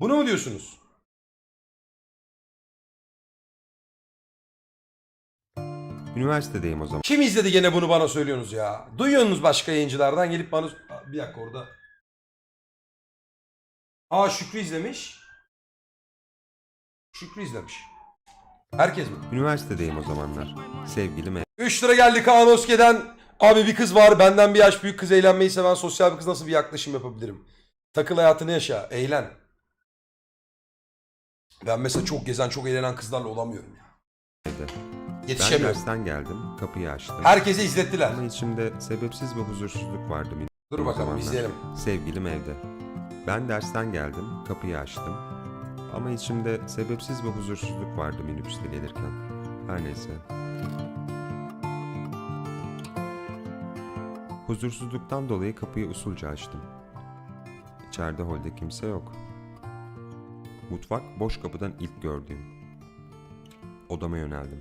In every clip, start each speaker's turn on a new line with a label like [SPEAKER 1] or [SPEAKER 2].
[SPEAKER 1] Bunu mu diyorsunuz?
[SPEAKER 2] Üniversitedeyim o zaman.
[SPEAKER 1] Kim izledi gene bunu bana söylüyorsunuz ya? Duyuyorsunuz başka yayıncılardan gelip bana... Aa, Bir dakika orada. Aa Şükrü izlemiş. Şükrü izlemiş. Herkes mi?
[SPEAKER 2] Üniversitedeyim o zamanlar. Sevgilim
[SPEAKER 1] 3 lira geldi Kaan Oske'den. Abi bir kız var benden bir yaş büyük kız eğlenmeyi seven sosyal bir kız nasıl bir yaklaşım yapabilirim? Takıl hayatını yaşa, eğlen. Ben mesela çok gezen, çok eğlenen kızlarla olamıyorum ya.
[SPEAKER 2] Ben
[SPEAKER 1] Yetişemiyorum.
[SPEAKER 2] dersten geldim. Kapıyı açtım.
[SPEAKER 1] Herkese izlettiler.
[SPEAKER 2] Ama içimde sebepsiz bir huzursuzluk vardı. benim
[SPEAKER 1] Dur
[SPEAKER 2] o
[SPEAKER 1] bakalım
[SPEAKER 2] zamanlar.
[SPEAKER 1] izleyelim.
[SPEAKER 2] Sevgilim evde. Ben dersten geldim. Kapıyı açtım. Ama içimde sebepsiz bir huzursuzluk vardı minibüste gelirken. Her neyse. Huzursuzluktan dolayı kapıyı usulca açtım. İçeride holde kimse yok. Mutfak boş kapıdan ilk gördüğüm. Odama yöneldim.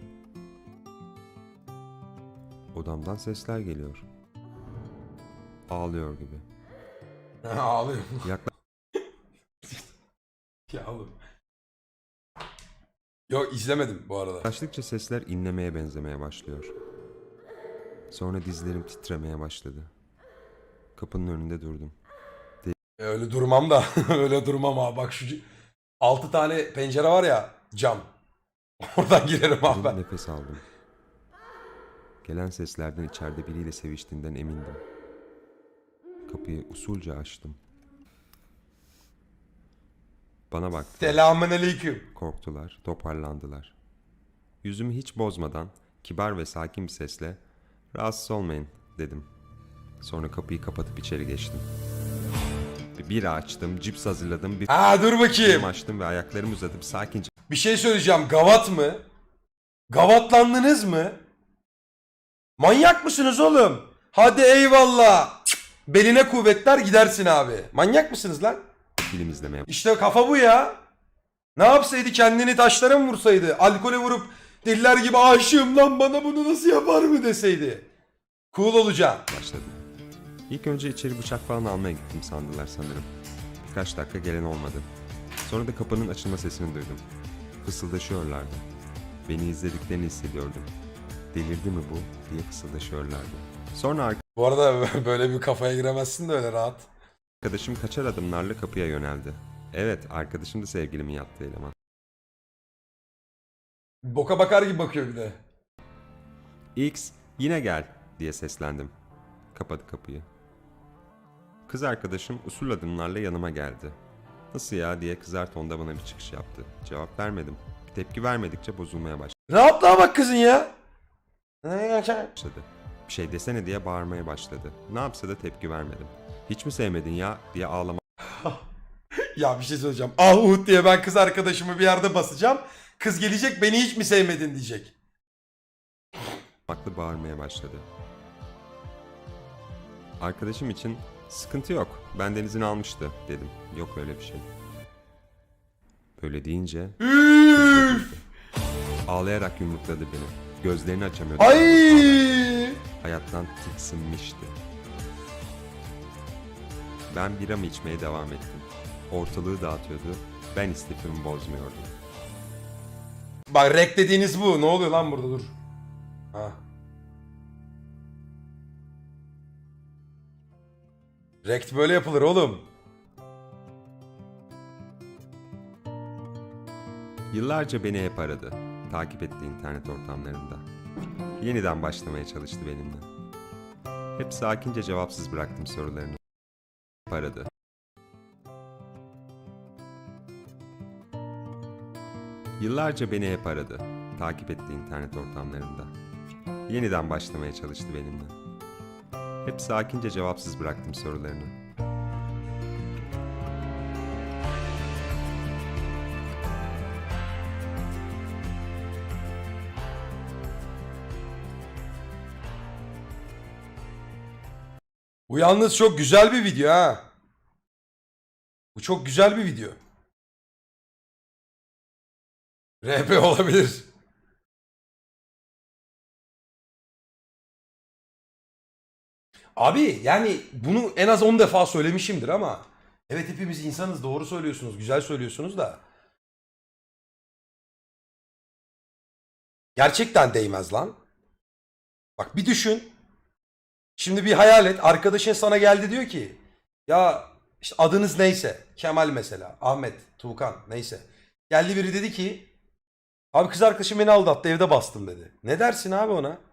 [SPEAKER 2] Odamdan sesler geliyor. Ağlıyor gibi.
[SPEAKER 1] Ağlıyorum.
[SPEAKER 2] Yaklaşık
[SPEAKER 1] ya oğlum. Yok izlemedim bu arada.
[SPEAKER 2] Yaklaştıkça sesler inlemeye benzemeye başlıyor. Sonra dizlerim titremeye başladı. Kapının önünde durdum.
[SPEAKER 1] E, Öyle durmam da. öyle durmam ha. Bak şu 6 tane pencere var ya cam. Oradan girerim abi
[SPEAKER 2] Derin
[SPEAKER 1] ben.
[SPEAKER 2] nefes aldım. Gelen seslerden içeride biriyle seviştiğinden emindim. Kapıyı usulca açtım. Bana baktı.
[SPEAKER 1] Selamun aleyküm.
[SPEAKER 2] Korktular, toparlandılar. Yüzümü hiç bozmadan, kibar ve sakin bir sesle "Rahatsız olmayın." dedim. Sonra kapıyı kapatıp içeri geçtim. Bir bira açtım, cips hazırladım, bir
[SPEAKER 1] Ha dur bakayım.
[SPEAKER 2] açtım ve ayaklarımı uzatıp sakince
[SPEAKER 1] Bir şey söyleyeceğim. Gavat mı? Gavatlandınız mı? Manyak mısınız oğlum? Hadi eyvallah. Cık, Beline kuvvetler gidersin abi. Manyak mısınız lan?
[SPEAKER 2] film izlemeye
[SPEAKER 1] İşte kafa bu ya. Ne yapsaydı kendini taşlara mı vursaydı? Alkole vurup deliler gibi aşığım lan bana bunu nasıl yapar mı deseydi. Cool olacağım.
[SPEAKER 2] başladım. İlk önce içeri bıçak falan almaya gittim sandılar sanırım. Birkaç dakika gelen olmadı. Sonra da kapının açılma sesini duydum. Fısıldaşıyorlardı. Beni izlediklerini hissediyordum. Delirdi mi bu diye fısıldaşıyorlardı. Sonra
[SPEAKER 1] Bu arada böyle bir kafaya giremezsin de öyle rahat.
[SPEAKER 2] arkadaşım kaçar adımlarla kapıya yöneldi. Evet, arkadaşım da sevgilimin yattığı eleman.
[SPEAKER 1] Boka bakar gibi bakıyor bir de.
[SPEAKER 2] X yine gel diye seslendim. Kapadı kapıyı. Kız arkadaşım usul adımlarla yanıma geldi. Nasıl ya diye kızar tonda bana bir çıkış yaptı. Cevap vermedim. Tepki vermedikçe bozulmaya
[SPEAKER 1] Rahatlığa bak kızın ya.
[SPEAKER 2] başladı. Bir şey desene diye bağırmaya başladı. Ne yapsa da tepki vermedim. Hiç mi sevmedin ya diye ağlamaklı
[SPEAKER 1] Ya bir şey söyleyeceğim. Ahut diye ben kız arkadaşımı bir yerde basacağım. Kız gelecek beni hiç mi sevmedin diyecek.
[SPEAKER 2] bağırmaya başladı. Arkadaşım için sıkıntı yok. Benden izin almıştı dedim. Yok öyle bir şey. Böyle deyince
[SPEAKER 1] Üf!
[SPEAKER 2] Ağlayarak yumrukladı beni. Gözlerini açamıyordu.
[SPEAKER 1] Ay!
[SPEAKER 2] Hayattan tiksinmişti. Ben bira mı içmeye devam ettim. Ortalığı dağıtıyordu. Ben istifimi bozmuyordum.
[SPEAKER 1] Bak rek dediğiniz bu. Ne oluyor lan burada dur. Ha. Rekt böyle yapılır oğlum.
[SPEAKER 2] Yıllarca beni hep aradı. Takip etti internet ortamlarında. Yeniden başlamaya çalıştı benimle. Hep sakince cevapsız bıraktım sorularını. Hep aradı. Yıllarca beni hep aradı. Takip etti internet ortamlarında. Yeniden başlamaya çalıştı benimle. Hep sakince cevapsız bıraktım sorularını.
[SPEAKER 1] Bu yalnız çok güzel bir video ha. Bu çok güzel bir video. RP olabilir. Abi yani bunu en az 10 defa söylemişimdir ama Evet hepimiz insanız doğru söylüyorsunuz güzel söylüyorsunuz da. Gerçekten değmez lan. Bak bir düşün. Şimdi bir hayal et. Arkadaşın sana geldi diyor ki ya işte adınız neyse. Kemal mesela. Ahmet, Tuğkan neyse. Geldi biri dedi ki abi kız arkadaşım beni aldattı evde bastım dedi. Ne dersin abi ona?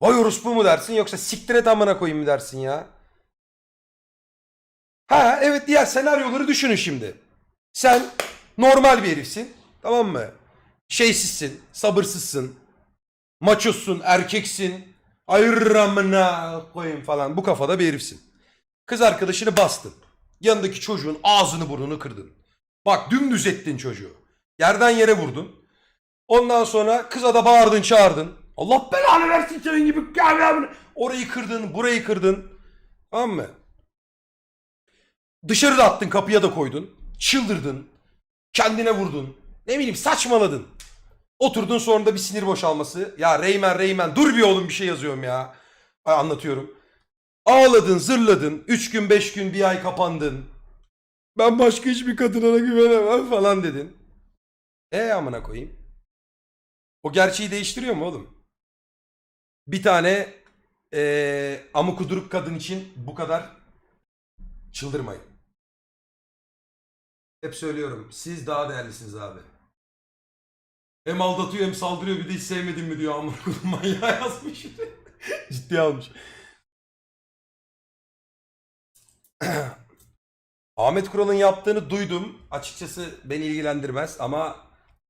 [SPEAKER 1] Vay orospu mu dersin yoksa siktir et amına koyayım mı dersin ya? Ha evet diğer senaryoları düşünün şimdi. Sen normal bir herifsin. Tamam mı? Şeysizsin, sabırsızsın. Maçosun, erkeksin. Hayır amına koyayım falan. Bu kafada bir herifsin. Kız arkadaşını bastın. Yanındaki çocuğun ağzını burnunu kırdın. Bak dümdüz ettin çocuğu. Yerden yere vurdun. Ondan sonra kıza da bağırdın çağırdın. Allah belanı versin senin gibi. Orayı kırdın, burayı kırdın. Tamam mı? Dışarıda attın, kapıya da koydun. Çıldırdın. Kendine vurdun. Ne bileyim saçmaladın. Oturdun sonra da bir sinir boşalması. Ya Reymen Reymen dur bir oğlum bir şey yazıyorum ya. Ay, anlatıyorum. Ağladın, zırladın. Üç gün, beş gün, bir ay kapandın. Ben başka hiçbir kadına güvenemem falan dedin. E amına koyayım. O gerçeği değiştiriyor mu oğlum? Bir tane eee amı kuduruk kadın için bu kadar çıldırmayın. Hep söylüyorum. Siz daha değerlisiniz abi. Hem aldatıyor hem saldırıyor bir de hiç sevmedim mi diyor amına koyayım manyağı yazmış. Ciddi almış. Ahmet Kural'ın yaptığını duydum. Açıkçası beni ilgilendirmez ama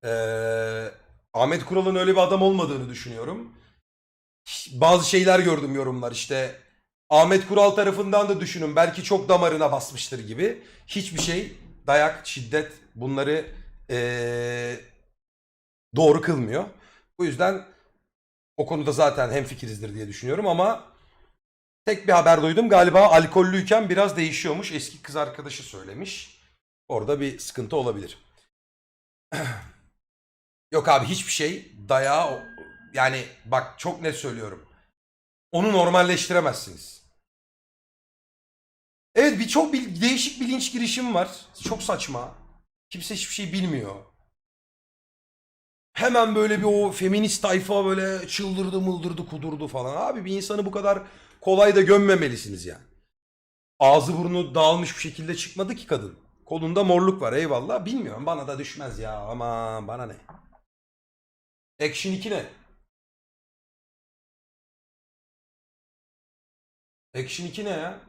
[SPEAKER 1] eee, Ahmet Kural'ın öyle bir adam olmadığını düşünüyorum. Bazı şeyler gördüm yorumlar işte Ahmet Kural tarafından da düşünün belki çok damarına basmıştır gibi. Hiçbir şey dayak, şiddet bunları eee, doğru kılmıyor. Bu yüzden o konuda zaten hemfikirizdir diye düşünüyorum ama tek bir haber duydum. Galiba alkollüyken biraz değişiyormuş. Eski kız arkadaşı söylemiş. Orada bir sıkıntı olabilir. Yok abi hiçbir şey dayağı yani bak çok net söylüyorum. Onu normalleştiremezsiniz. Evet bir çok bil- değişik bilinç girişim var. Çok saçma. Kimse hiçbir şey bilmiyor. Hemen böyle bir o feminist tayfa böyle çıldırdı mıldırdı kudurdu falan. Abi bir insanı bu kadar kolay da gömmemelisiniz yani. Ağzı burnu dağılmış bir şekilde çıkmadı ki kadın. Kolunda morluk var eyvallah. Bilmiyorum bana da düşmez ya ama bana ne. Action 2 ne? Action 2 ne ya?